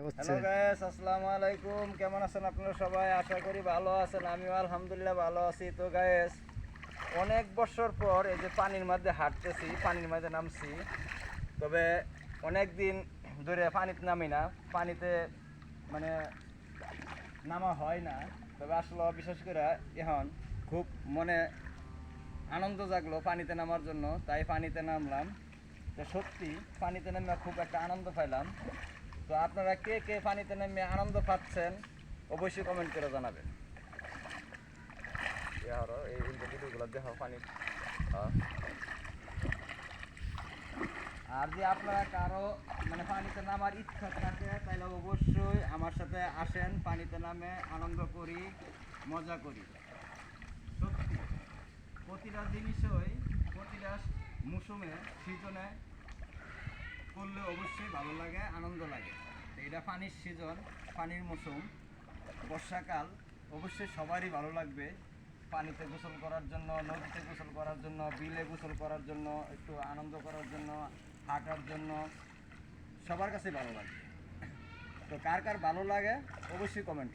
Hello আসসালামু আলাইকুম। কেমন আছেন আপনারা সবাই? আশা করি ভালো আছেন। আমিও আলহামদুলিল্লাহ ভালো আছি। তো গাইস অনেক বছর পর এই যে পানির মধ্যে হাঁটতেছি, পানির মধ্যে নামছি। তবে অনেক দিন ধরে পানিতে নামি না। পানিতে মানে নামা হয় না। তবে আসলে বিশেষ করে এখন খুব মনে আনন্দ জাগলো পানিতে নামার জন্য। তাই পানিতে নামলাম। তো সত্যি পানিতে নেমে খুব একটা আনন্দ পাইলাম। তো আপনারা কে কে পানিতে নেমে আনন্দ পাচ্ছেন অবশ্যই কমেন্ট করে জানাবেন। এই ভিডিওগুলো দেখো পানি। আর যে আপনারা কারও মানে পানিতে নামার ইচ্ছা থাকে তাহলে অবশ্যই আমার সাথে আসেন পানিতে নামে আনন্দ করি মজা করি। সত্যি প্রতিটা জিনিসই প্রতিটা মৌসুমে সিজনে করলে অবশ্যই ভালো লাগে, আনন্দ লাগে। এটা পানির সিজন, পানির মৌসুম, বর্ষাকাল, অবশ্যই সবারই ভালো লাগবে। পানিতে গোসল করার জন্য, নদীতে গোসল করার জন্য, বিলে গোসল করার জন্য, একটু আনন্দ করার জন্য, হাঁটার জন্য, সবার কাছেই ভালো লাগবে তো কার কার ভালো লাগে, অবশ্যই কমেন্ট